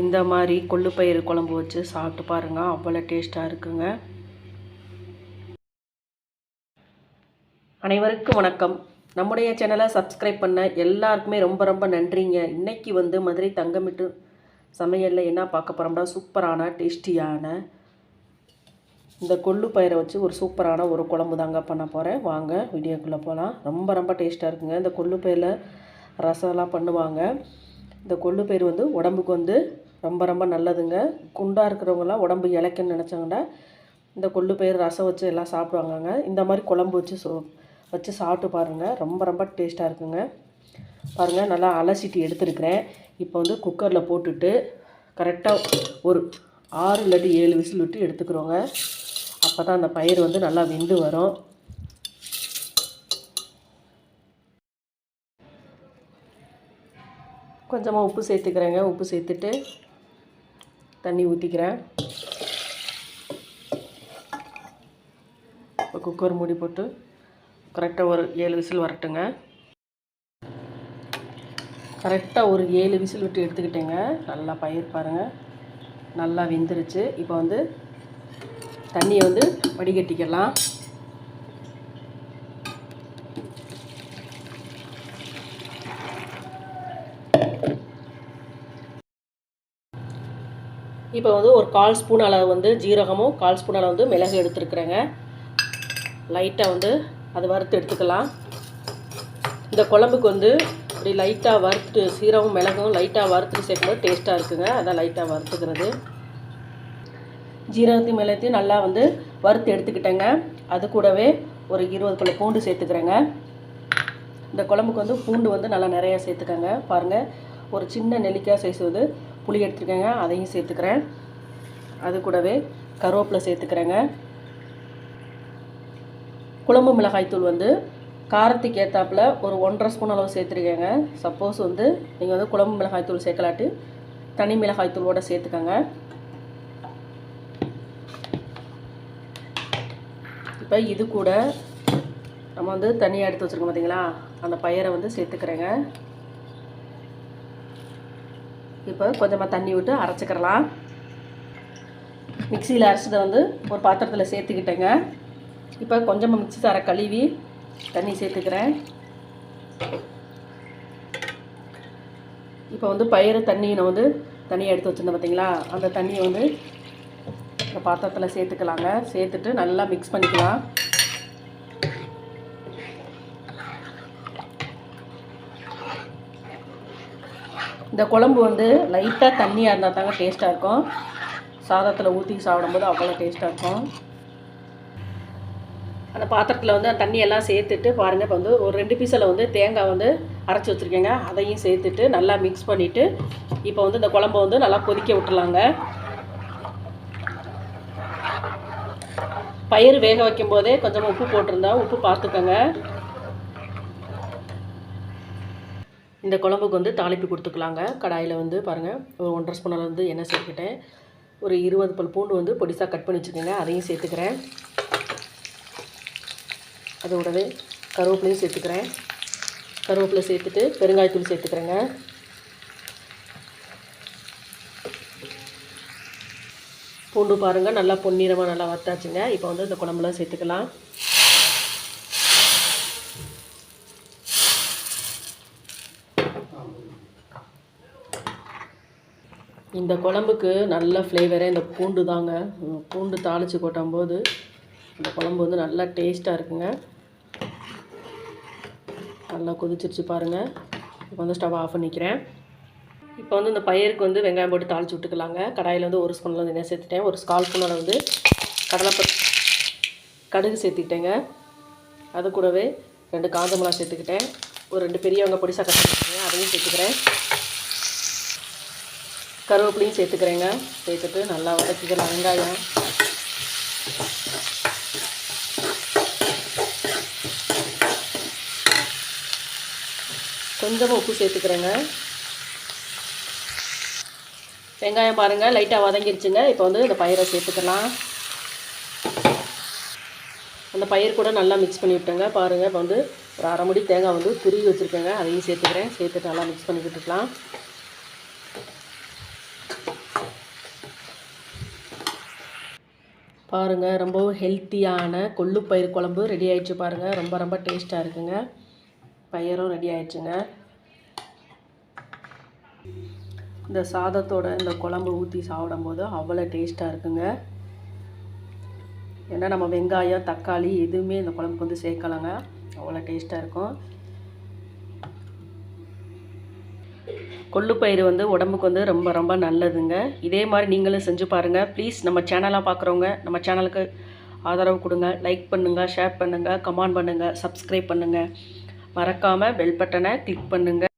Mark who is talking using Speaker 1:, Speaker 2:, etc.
Speaker 1: இந்த மாதிரி கொள்ளுப்பயிறு குழம்பு வச்சு சாப்பிட்டு பாருங்கள் அவ்வளோ டேஸ்ட்டாக இருக்குங்க. அனைவருக்கும் வணக்கம். நம்முடைய சேனலை சப்ஸ்கிரைப் பண்ண எல்லாருக்குமே ரொம்ப ரொம்ப நன்றிங்க. இன்றைக்கி வந்து மதுரை தங்கமிட்டு சமையலில் என்ன பார்க்க போகிறோம்னா சூப்பரான டேஸ்டியான இந்த கொள்ளு பயிரை வச்சு ஒரு சூப்பரான ஒரு குழம்பு தாங்க பண்ண போகிறேன் வாங்க வீடியோக்குள்ளே போகலாம் ரொம்ப ரொம்ப டேஸ்ட்டாக இருக்குங்க. இந்த கொள்ளு பயிரில் ரசம்லாம் பண்ணுவாங்க. இந்த கொள்ளு பயிர் வந்து உடம்புக்கு வந்து ரொம்ப ரொம்ப நல்லதுங்க. குண்டாக இருக்கிறவங்கலாம் உடம்பு இளைக்கன்னு நினச்சாங்கன்னா இந்த கொள்ளு பயிர் ரசம் வச்சு எல்லாம் சாப்பிடுவாங்கங்க. இந்த மாதிரி குழம்பு வச்சு சோ வச்சு சாப்பிட்டு பாருங்கள் ரொம்ப ரொம்ப டேஸ்ட்டாக இருக்குங்க. பாருங்கள் நல்லா அலசிட்டு எடுத்துருக்கிறேன். இப்போ வந்து குக்கரில் போட்டுட்டு கரெக்டாக ஒரு ஆறு இல்லாட்டி ஏழு விசில் விட்டு எடுத்துக்கிறோங்க. அப்போ தான் அந்த பயிர் வந்து நல்லா வெந்து வரும். கொஞ்சமாக உப்பு சேர்த்துக்கிறேங்க. உப்பு சேர்த்துட்டு தண்ணி ஊற்றிக்கிறேன் இப்போ குக்கர் மூடி போட்டு கரெக்டாக ஒரு ஏழு விசில் வரட்டுங்க. கரெக்டாக ஒரு ஏழு விசில் விட்டு எடுத்துக்கிட்டேங்க. நல்லா பயிர் பாருங்கள் நல்லா வெந்துருச்சு. இப்போ வந்து தண்ணியை வந்து வடிகட்டிக்கலாம். இப்போ வந்து ஒரு கால் ஸ்பூன் அளவு வந்து ஜீரகமும் கால் ஸ்பூன் அளவு வந்து மிளகு எடுத்துருக்குறேங்க. லைட்டாக வந்து அதை வறுத்து எடுத்துக்கலாம். இந்த குழம்புக்கு வந்து இப்படி லைட்டாக வறுத்து சீரகம் மிளகும் லைட்டாக வறுத்து சேர்க்கும்போது டேஸ்ட்டாக இருக்குங்க. அதான் லைட்டாக வறுத்துக்கிறது. ஜீரகத்தையும் மிளகத்தையும் நல்லா வந்து வறுத்து எடுத்துக்கிட்டேங்க. அது கூடவே ஒரு இருபது கிலோ பூண்டு சேர்த்துக்கிறேங்க. இந்த குழம்புக்கு வந்து பூண்டு வந்து நல்லா நிறையா சேர்த்துக்கங்க. பாருங்கள் ஒரு சின்ன நெல்லிக்காய் சைஸ் வந்து புளி எடுத்துருக்கேங்க அதையும் சேர்த்துக்கிறேன். அது கூடவே கருவேப்பிலை சேர்த்துக்கிறேங்க. குழம்பு மிளகாய்த்தூள் வந்து காரத்துக்கு ஏற்றாப்புல ஒரு ஒன்றரை ஸ்பூன் அளவு சேர்த்துருக்கேங்க. சப்போஸ் வந்து நீங்கள் வந்து குழம்பு மிளகாய்த்தூள் சேர்க்கலாட்டு தனி மிளகாய்த்தூளோட சேர்த்துக்கோங்க. இப்போ இது கூட நம்ம வந்து தனியாக எடுத்து வச்சுருக்கோம் பார்த்தீங்களா அந்த பயிரை வந்து சேர்த்துக்கிறேங்க. இப்போ கொஞ்சமாக தண்ணி விட்டு அரைச்சிக்கிறலாம். மிக்சியில் அரைச்சதை வந்து ஒரு பாத்திரத்தில் சேர்த்துக்கிட்டேங்க. இப்போ கொஞ்சமாக மிக்சி தர கழுவி தண்ணி சேர்த்துக்கிறேன். இப்போ வந்து பயிறு தண்ணியை நான் வந்து தனியாக எடுத்து வச்சுருந்தேன் பார்த்தீங்களா? அந்த தண்ணியை வந்து இந்த பாத்திரத்தில் சேர்த்துக்கலாங்க. சேர்த்துட்டு நல்லா மிக்ஸ் பண்ணிக்கலாம். இந்த குழம்பு வந்து லைட்டாக தண்ணியாக இருந்தால் தாங்க டேஸ்ட்டாக இருக்கும். சாதத்தில் ஊற்றி சாப்பிடும்போது அவ்வளோ டேஸ்ட்டாக இருக்கும். அந்த பாத்திரத்தில் வந்து அந்த தண்ணியெல்லாம் சேர்த்துட்டு பாருங்கள் இப்போ வந்து ஒரு ரெண்டு பீஸில் வந்து தேங்காய் வந்து அரைச்சி வச்சுருக்கேங்க. அதையும் சேர்த்துட்டு நல்லா மிக்ஸ் பண்ணிவிட்டு இப்போ வந்து இந்த குழம்பு வந்து நல்லா கொதிக்க விட்டுலாங்க பயிர் வேக வைக்கும் போதே கொஞ்சம் உப்பு போட்டிருந்தா உப்பு பார்த்துக்கோங்க. இந்த குழம்புக்கு வந்து தாளிப்பு கொடுத்துக்கலாங்க. கடாயில் வந்து பாருங்கள் ஒரு ஒன்றரை ஸ்பூனில் வந்து எண்ணெய் சேர்த்துக்கிட்டேன். ஒரு இருபது பல் பூண்டு வந்து பொடிசாக கட் பண்ணி வச்சுக்கோங்க அதையும் சேர்த்துக்கிறேன். அதோடவே கருவேப்பிலையும் சேர்த்துக்கிறேன். கருவேப்பிலை சேர்த்துட்டு பெருங்காயத்தூள் சேர்த்துக்கிறேங்க. பூண்டு பாருங்கள் நல்லா பொன்னிறமாக நல்லா வத்தாச்சுங்க. இப்போ வந்து இந்த குழம்புலாம் சேர்த்துக்கலாம். இந்த குழம்புக்கு நல்ல ஃப்ளேவரே இந்த பூண்டு தாங்க. பூண்டு தாளித்து கொட்டும்போது இந்த குழம்பு வந்து நல்லா டேஸ்ட்டாக இருக்குங்க. நல்லா கொதிச்சிருச்சு பாருங்கள் இப்போ வந்து ஸ்டவ் ஆஃப் பண்ணிக்கிறேன். இப்போ வந்து இந்த பயிருக்கு வந்து வெங்காயம் போட்டு தாளிச்சு விட்டுக்கலாங்க. கடாயில் வந்து ஒரு ஸ்பூனில் வந்து என்ன சேர்த்துட்டேன். ஒரு ஸ்கால் ஸ்பூனில் வந்து கடலைப்ப கடுகு சேர்த்துக்கிட்டேங்க. அது கூடவே ரெண்டு காஞ்ச மிளகா சேர்த்துக்கிட்டேன். ஒரு ரெண்டு பெரியவங்க வெங்காயம் பொடிசாக கட் அதையும் சேர்த்துக்கிறேன். கருவேப்பிலையும் சேர்த்துக்கிறேங்க. சேர்த்துட்டு நல்லா வதக்கிக்கலாம் வெங்காயம். கொஞ்சமாக உப்பு சேர்த்துக்கிறேங்க. வெங்காயம் பாருங்கள் லைட்டாக வதங்கிருச்சுங்க. இப்போ வந்து இந்த பயிரை சேர்த்துக்கலாம். அந்த பயிர் கூட நல்லா மிக்ஸ் பண்ணி விட்டேங்க பாருங்கள் இப்போ வந்து ஒரு அரை முடி தேங்காய் வந்து துருவி வச்சுருக்கேங்க. அதையும் சேர்த்துக்கிறேன். சேர்த்துட்டு நல்லா மிக்ஸ் பண்ணி விட்டுக்கலாம். பாருங்கள் ரொம்பவும் ஹெல்த்தியான கொள்ளுப்பயிர் குழம்பு ரெடி ஆயிடுச்சு பாருங்கள் ரொம்ப ரொம்ப டேஸ்ட்டாக இருக்குங்க. பயிரும் ரெடி ஆயிடுச்சுங்க. இந்த சாதத்தோட இந்த குழம்பு ஊற்றி சாப்பிடும்போது அவ்வளோ டேஸ்ட்டாக இருக்குங்க. ஏன்னா நம்ம வெங்காயம் தக்காளி எதுவுமே இந்த குழம்புக்கு வந்து சேர்க்கலாங்க. அவ்வளோ டேஸ்ட்டாக இருக்கும். கொள்ளுப்பயிறு வந்து உடம்புக்கு வந்து ரொம்ப ரொம்ப நல்லதுங்க. இதே மாதிரி நீங்களும் செஞ்சு பாருங்கள் ப்ளீஸ் நம்ம சேனலாக பார்க்குறவங்க நம்ம சேனலுக்கு ஆதரவு கொடுங்க. லைக் பண்ணுங்கள் ஷேர் பண்ணுங்கள் கமெண்ட் பண்ணுங்கள் சப்ஸ்கிரைப் பண்ணுங்கள் மறக்காமல் பெல் பட்டனை கிளிக் பண்ணுங்கள்